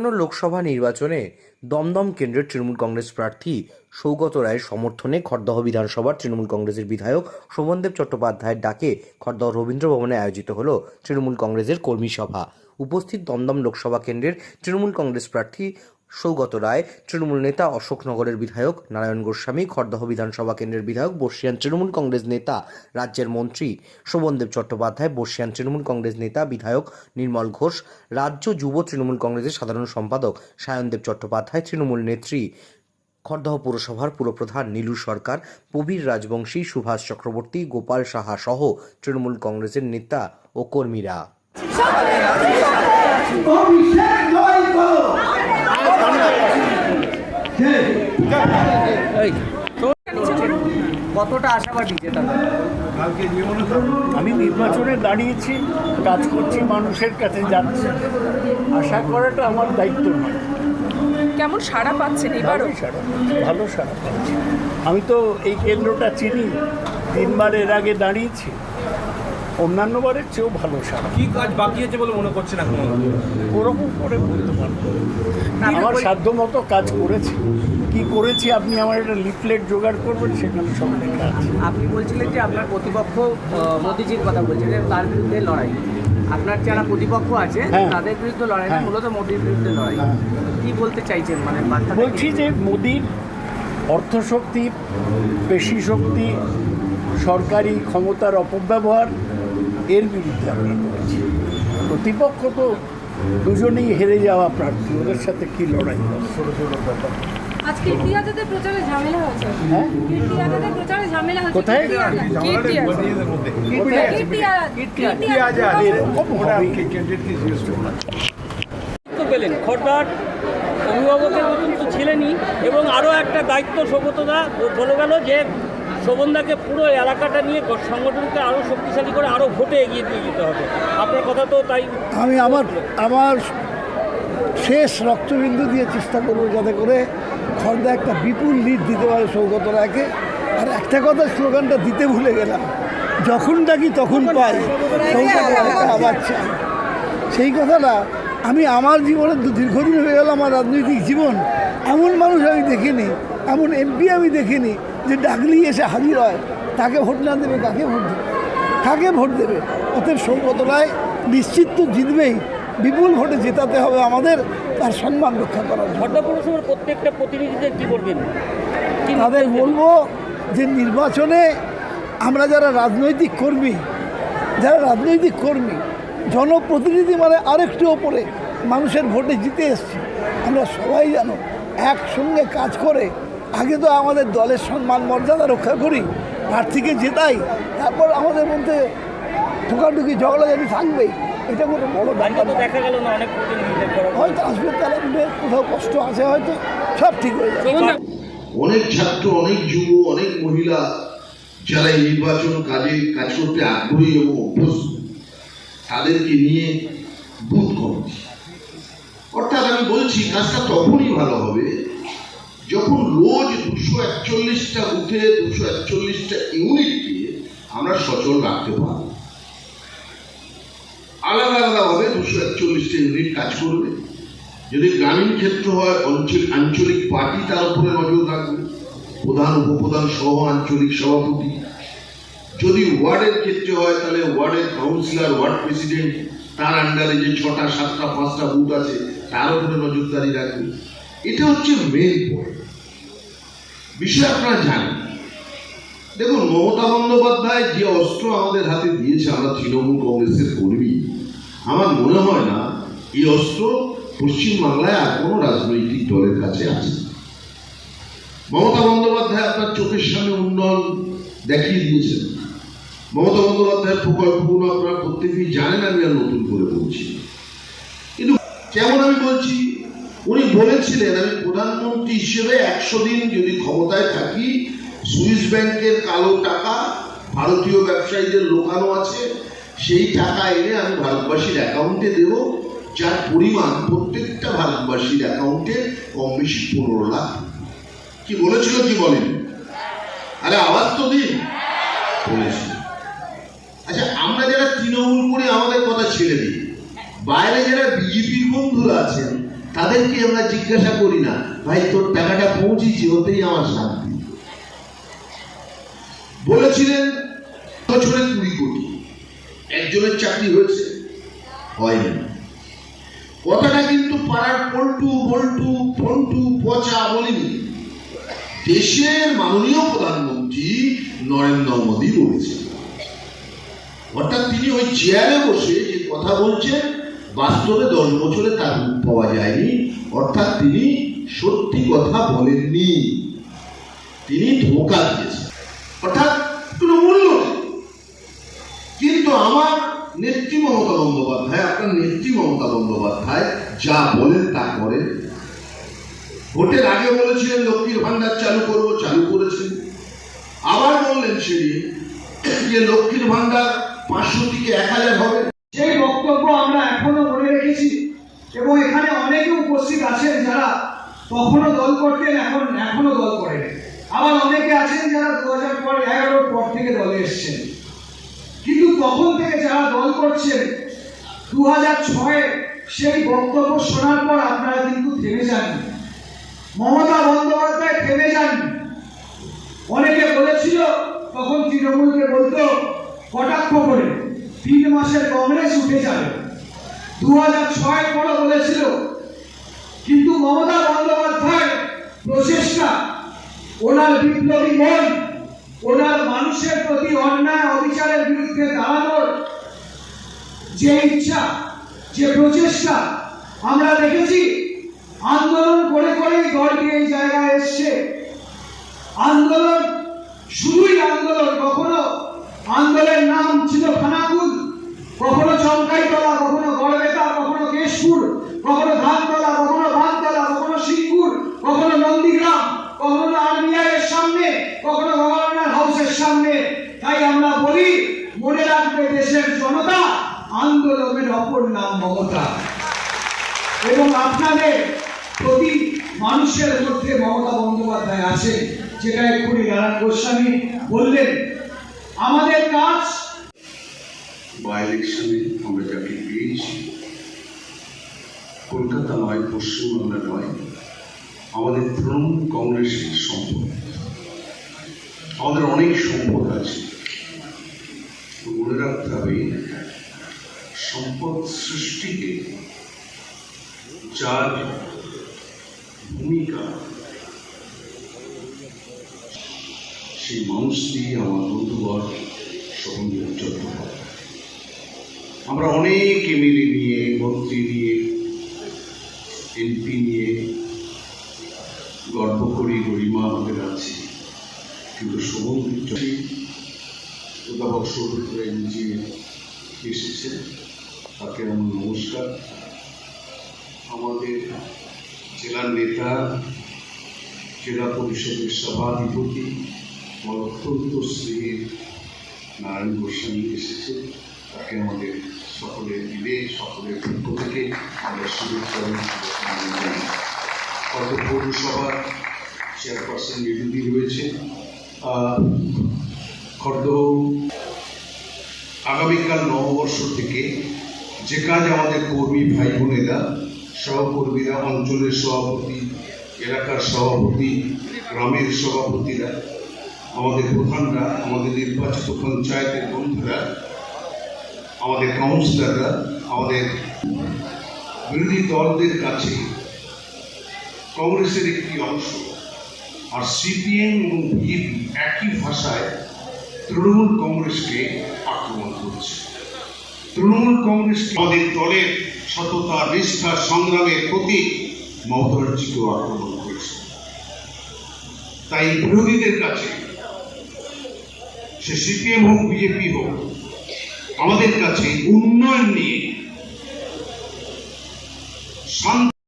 আসন্ন লোকসভা নির্বাচনে দমদম কেন্দ্রের তৃণমূল কংগ্রেস প্রার্থী সৌগত রায়ের সমর্থনে খড়দহ বিধানসভার তৃণমূল কংগ্রেসের বিধায়ক শোভনদেব চট্টোপাধ্যায়ের ডাকে খড়দহ রবীন্দ্র ভবনে আয়োজিত হল তৃণমূল কংগ্রেসের কর্মী সভা। উপস্থিত দমদম লোকসভা কেন্দ্রের তৃণমূল কংগ্রেস প্রার্থী সৌগত রায় তৃণমূল নেতা অশোকনগরের বিধায়ক নারায়ণ গোস্বামী খড়দহ বিধানসভা কেন্দ্রের বিধায়ক বর্ষিয়ান তৃণমূল কংগ্রেস নেতা রাজ্যের মন্ত্রী শোভনদেব চট্টোপাধ্যায় বর্ষিয়ান তৃণমূল কংগ্রেস নেতা বিধায়ক নির্মল ঘোষ রাজ্য যুব তৃণমূল কংগ্রেসের সাধারণ সম্পাদক সায়নদেব চট্টোপাধ্যায় তৃণমূল নেত্রী খড়দহ পুরসভার পুরপ্রধান নীলু সরকার প্রবীর রাজবংশী সুভাষ চক্রবর্তী গোপাল সাহা সহ তৃণমূল কংগ্রেসের নেতা ও কর্মীরা। কতটা আশাবাদী যেটা আমি নির্বাচনে দাঁড়িয়েছি কাজ করছি মানুষের কাছে যাচ্ছি। আশা করাটা আমার দায়িত্ব নয়। কেমন সাড়া পাচ্ছেন এবারও? ভালো সারা ভালো সারা পাচ্ছি। আমি তো এই কেন্দ্রটা চিনি। তিনবার এর আগে দাঁড়িয়েছি। অন্যান্য বারের চেয়েও ভালো সারা কি কাজ বাকি আছে বলে মনে করছেন এখন ওরকম করে বলতে পারব না। আমার সাধ্য মতো কাজ করেছি কি করেছি আপনি আমার একটা লিফলেট জোগাড় করবেন সেখানে সব লেখা আছে আপনি বলছিলেন যে আপনার প্রতিপক্ষ মোদিজির কথা বলছিলেন তার বিরুদ্ধে লড়াই আপনার যারা প্রতিপক্ষ আছে হ্যাঁ। তাদের বিরুদ্ধে লড়াই না হ্যাঁ। মূলত মোদির বিরুদ্ধে লড়াই হ্যাঁ। কি বলতে চাইছেন মানে বলছি যে মোদির অর্থশক্তি পেশি শক্তি সরকারি ক্ষমতার অপব্যবহার এর বিরুদ্ধে আমরা লড়েছি প্রতিপক্ষ তো দুজনেই হেরে যাওয়া প্রার্থী ওদের সাথে কি লড়াই? আজকে প্রচারে ঝামেলা হয়েছে। হ্যাঁ? কোথায়? পেলেন। খর্দার অভিভাবকের মতন তো ছিলেনই এবং আরও একটা দায়িত্ব সৌগতদা বলে গেল যে শোভনদাকে পুরো এলাকাটা নিয়ে সংগঠনকে আরও শক্তিশালী করে আরও ভোটে এগিয়ে দিয়ে যেতে হবে। আপনার কথা তো তাই আমি আমার আমার শেষ রক্তবিন্দু দিয়ে চেষ্টা করব যাতে করে খর্দা একটা বিপুল লিড দিতে পারে সৌগত রায়কে। আর একটা কথা স্লোগানটা দিতে ভুলে গেলাম। যখন ডাকি তখন পাই। সৌগত রায়কে আবার চাই। সেই কথাটা আমি আমার জীবনে দু- দীর্ঘদিন হয়ে গেল আমার রাজনৈতিক জীবন। এমন মানুষ আমি দেখিনি এমন এমপি আমি দেখিনি। যে ডাকলি এসে হাজির হয় তাকে ভোট না দেবে কাকে ভোট দেবে? কাকে ভোট দেবে? অতএব সৌগত রায় নিশ্চিত তো জিতবেই। বিপুল ভোটে জেতাতে হবে আমাদের তার সম্মান রক্ষা করার খর্দা পৌরসভার প্রত্যেকটা প্রতিনিধিদের কী করবেন তাদের বলব যে নির্বাচনে আমরা যারা রাজনৈতিক কর্মী যারা রাজনৈতিক কর্মী জনপ্রতিনিধি মানে আরেকটু ওপরে মানুষের ভোটে জিতে এসছি। আমরা সবাই জানো একসঙ্গে কাজ করে আগে তো আমাদের দলের সম্মান মর্যাদা রক্ষা করি প্রার্থীকে জেতাই তারপর আমাদের মধ্যে ঠোকাঠুকি ঝগড়াঝাটি থাকবেই। এটা কোনো বড় ব্যাপার তো দেখা গেল না অনেক হয়তো আসবে তারা কোথাও কষ্ট আছে হয়তো সব ঠিক হয়ে যাবে। অনেক ছাত্র অনেক যুব অনেক মহিলা যারা এই নির্বাচন কাজে কাজ করতে আগ্রহী এবং অভ্যস্ত তাদেরকে নিয়ে বুথ কমিটি। অর্থাৎ আমি বলছি কাজটা তখনই ভালো হবে যখন রোজ দুশো একচল্লিশটা বুথে দুশো একচল্লিশটা ইউনিটকে আমরা সচল রাখতে পারব। আলাদা আলাদাভাবে দুশো একচল্লিশটা ইউনিট কাজ করবে। যদি গ্রামীণ ক্ষেত্র হয়, অঞ্চল আঞ্চলিক পার্টি তার উপরে নজর রাখবে। প্রধান, উপপ্রধান সহ, আঞ্চলিক সভাপতি। যদি ওয়ার্ডের ক্ষেত্রে হয়, তাহলে ওয়ার্ডের কাউন্সিলর ওয়ার্ড প্রেসিডেন্ট তার আন্ডারে যে ছটা, সাতটা, পাঁচটা বুথ আছে, তার উপরে নজরদারি রাখবে। এটা হচ্ছে মেন পয়েন্ট বিষয় আপনারা জানেন। দেখুন, মমতা বন্দ্যোপাধ্যায় যে অস্ত্র আমাদের হাতে দিয়েছে, আমরা তৃণমূল কংগ্রেসের কর্মী। আমার মনে হয় না এই অস্ত্র পশ্চিমবাংলায় আর কোনো রাজনৈতিক দলের কাছে আছে। মমতা বন্দ্যোপাধ্যায় আপনার চোখের সামনে উন্নয়ন দেখিয়ে দিয়েছেন। মমতা বন্দ্যোপাধ্যায়ের প্রকল্পগুলো আপনারা প্রত্যেকেই জানেন, আমি আর নতুন করে বলছি। কিন্তু কেমন আমি বলছি? বলেছিলেন, আমি প্রধানমন্ত্রী হিসেবে একশো দিন যদি ক্ষমতায় থাকি, সুইস ব্যাংকের কালো টাকা, ভারতীয় ব্যবসায়ীদের লোকানো আছে, সেই টাকা এনে আমি ভারতবাসীর অ্যাকাউন্টে দেব, যার পরিমাণ প্রত্যেকটা ভারতবাসীর অ্যাকাউন্টে কম বেশি পনেরো লাখ। কি বলেছিল, কি বলেন? আরে আওয়াজ তো দিন। বলেছিল আচ্ছা আমরা যারা তৃণমূল করে, আমাদের কথা ছেড়ে দিই। বাইরে যারা বিজেপির বন্ধুরা আছেন তাদেরকে আমরা জিজ্ঞাসা করি না, ভাই, তোর টাকাটা পৌঁছেছি, ওতেই আমার শান্তি। বলেছিলেন, বছরে কুড়ি কোটি। একজনের চাকরি হয়েছে, হয়নি। কথাটা কিন্তু পাড়ার পল্টু, বল্টু ফন্টু পচা বলিনি। দেশের মাননীয় প্রধানমন্ত্রী নরেন্দ্র মোদী বলেছেন। অর্থাৎ তিনি ওই চেয়ারে বসে যে কথা বলছেন বাস্তবে দশ বছরে তার রূপ পাওয়া যায়নি। অর্থাৎ তিনি সত্যি কথা বলেননি। তিনি ধোকা দিয়েছেন। অর্থাৎ কোনো মূল্য কিন্তু আমার নেত্রী মমতা বন্দ্যোপাধ্যায়, আপনার নেত্রী মমতা বন্দ্যোপাধ্যায় যা বলেন তা করেন। ভোটের আগে বলেছিলেন, লক্ষ্মীর ভান্ডার চালু করব, চালু করেছেন। আবার বললেন সেদিন যে, লক্ষ্মীর ভান্ডার পাঁচশো থেকে এক হাজার হবে। সেই বক্তব্য রেখেছি এবং এখানে অনেকে উপস্থিত আছেন যারা তখনও দল করতেন, এখন এখনও দল করেন। আবার অনেকে আছেন যারা দু হাজার পর এগারোর পর থেকে দলে এসছেন। কিন্তু তখন থেকে যারা দল করছেন দু হাজার ছয়ে সেই বক্তব্য শোনার পর আপনারা কিন্তু থেমে যাননি মমতা বন্দ্যোপাধ্যায় থেমে যাননি অনেকে বলেছিল, তখন তৃণমূলকে বলতো, কটাক্ষ করে, তিন মাসের কংগ্রেস উঠে যাবে। দু হাজার ছয় পরে বলেছিল। কিন্তু মমতা বন্দ্যোপাধ্যায় প্রচেষ্টা, ওনার বিপ্লবী মন, ওনার মানুষের প্রতি অন্যায় অবিচারের বিরুদ্ধে দাঁড়ানোর যে ইচ্ছা, যে প্রচেষ্টা, আমরা দেখেছি, আন্দোলন করে করেই দলটি এই জায়গায় এসছে। আন্দোলন শুধুই আন্দোলন, কখনো আন্দোলনের নাম ছিল খানাকুল কখনো চমকাইতলা কখনো গড়বেতা কেশপুর কখনো ধানতলা, কখনো বানতলা কখনো সিংপুর কখনো নন্দীগ্রাম, কখনো আর্মিয়ারের সামনে, কখনো গভর্নর হাউসের সামনে। তাই আমরা বলি, মনে রাখবে দেশের জনতা, আন্দোলনের অপর নাম মমতা। এবং আপনাদের প্রতি মানুষের মধ্যে মমতা বন্দ্যোপাধ্যায় আছে যেটা এক্ষুনি নারায়ণ গোস্বামী বললেন। আমাদের কাজ বা ইলেকশনে আমরা যাকে পেয়েছি কলকাতা নয় পশ্চিমবাংলা নয়, আমাদের তৃণমূল কংগ্রেসের সম্পদ। আমাদের অনেক সম্পদ আছে। মনে রাখতে হবে, সম্পদ সৃষ্টিতে যার ভূমিকা সেই মানুষটি আমার বন্ধুবর সৌন্দর্য আমরা অনেক এমএলএ নিয়ে, মন্ত্রী নিয়ে এমপি নিয়ে গর্ব করি, গরিমা আমাদের আছে। কিন্তু সৌন্দর্য অধ্যাপক সৌমিত্র নিজে এসেছেন, তাকে আমার নমস্কার। আমাদের জেলার নেতা, জেলা পরিষদের সভাধিপতি অত্যন্ত স্নেহের নারায়ণ গোস্বামী এসেছে তাকে আমাদের সকলের মিলে সকলের পক্ষ থেকে আমরা শুভেচ্ছা। কত পৌরসভার চেয়ারপারসন বিরোধী রয়েছে খর্দ আগামীকাল নববর্ষ থেকে যে কাজ আমাদের কর্মী ভাই বোনেরা, সহকর্মীরা, অঞ্চলের সভাপতি, এলাকার সভাপতি, গ্রামের সভাপতিরা, আমাদের প্রধানরা, আমাদের নির্বাচিত পঞ্চায়েতের বন্ধুরা আমাদের কাউন্সিলররা আমাদের বিরোধী দলদের কাছে কংগ্রেসের একটি অংশ আর সিপিএম এবং বিজেপি একই ভাষায় তৃণমূল কংগ্রেসকে আক্রমণ করছে। তৃণমূল কংগ্রেস আমাদের দলের সততা, নিষ্ঠা, সংগ্রামের প্রতি মমতা আক্রমণ করেছে। তাই বিরোধীদের কাছে সে সিপিএম হোক বিজেপি হোক আমাদের কাছে উন্নয়ন নিয়ে